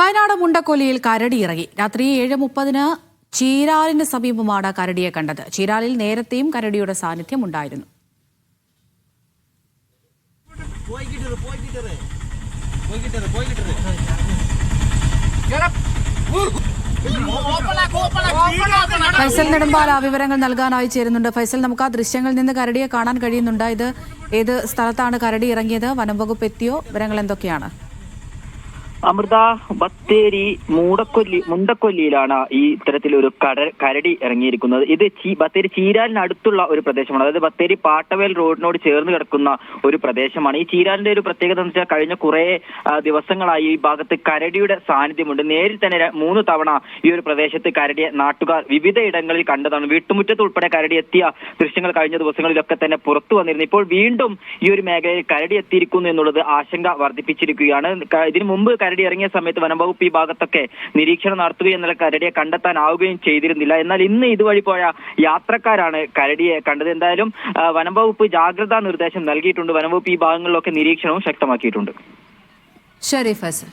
വയനാട് മുണ്ടക്കൊലിയിൽ കരടി ഇറങ്ങി. രാത്രി ഏഴ് മുപ്പതിന് ചീരാലിന് സമീപമാണ് കരടിയെ കണ്ടത്. ചീരാലിൽ നേരത്തെയും കരടിയുടെ സാന്നിധ്യം ഉണ്ടായിരുന്നു. ഫൈസൽ നെടുമ്പാല വിവരങ്ങൾ നൽകാനായി ചേരുന്നുണ്ട്. ഫൈസൽ നമുക്ക് ആ ദൃശ്യങ്ങളിൽ നിന്ന് കരടിയെ കാണാൻ കഴിയുന്നുണ്ട്. ഇത് ഏത് സ്ഥലത്താണ് കരടി ഇറങ്ങിയത്? വനം വകുപ്പ് എത്തിയോ? വിവരങ്ങൾ എന്തൊക്കെയാണ്? അമൃത ബത്തേരി മൂടക്കൊല്ലി മുണ്ടക്കൊല്ലിയിലാണ് ഈ ഇത്തരത്തിൽ ഒരു കട കരടി ഇറങ്ങിയിരിക്കുന്നത്. ഇത് ചീ ബത്തേരി ചീരാലിനടുത്തുള്ള ഒരു പ്രദേശമാണ്. അതായത് ബത്തേരി പാട്ടവേൽ റോഡിനോട് ചേർന്ന് കിടക്കുന്ന ഒരു പ്രദേശമാണ്. ഈ ചീരാലിന്റെ ഒരു പ്രത്യേകത എന്ന് വെച്ചാൽ കഴിഞ്ഞ കുറെ ദിവസങ്ങളായി ഈ ഭാഗത്ത് കരടിയുടെ സാന്നിധ്യമുണ്ട്. നേരിൽ തന്നെ മൂന്ന് തവണ ഈ ഒരു പ്രദേശത്ത് കരടിയെ നാട്ടുകാർ വിവിധ ഇടങ്ങളിൽ കണ്ടതാണ്. വീട്ടുമുറ്റത്ത് ഉൾപ്പെടെ കരടി എത്തിയ ദൃശ്യങ്ങൾ കഴിഞ്ഞ ദിവസങ്ങളിലൊക്കെ തന്നെ പുറത്തു വന്നിരുന്നു. ഇപ്പോൾ വീണ്ടും ഈ ഒരു മേഖലയിൽ കരടി എത്തിയിരിക്കുന്നു എന്നുള്ളത് ആശങ്ക വർദ്ധിപ്പിച്ചിരിക്കുകയാണ്. ഇതിനു മുമ്പ് കരടി ഇറങ്ങിയ സമയത്ത് വനംവകുപ്പ് ഈ ഭാഗത്തൊക്കെ നിരീക്ഷണം നടത്തുകയും എന്നാൽ കരടിയെ കണ്ടെത്താനാവുകയും ചെയ്തിരുന്നില്ല. എന്നാൽ ഇന്ന് ഇതുവഴി പോയ യാത്രക്കാരാണ് കരടിയെ കണ്ടത്. എന്തായാലും വനംവകുപ്പ് ജാഗ്രതാ നിർദ്ദേശം നൽകിയിട്ടുണ്ട്. വനംവകുപ്പ് ഈ ഭാഗങ്ങളിലൊക്കെ നിരീക്ഷണവും ശക്തമാക്കിയിട്ടുണ്ട്. ഫൈസൽ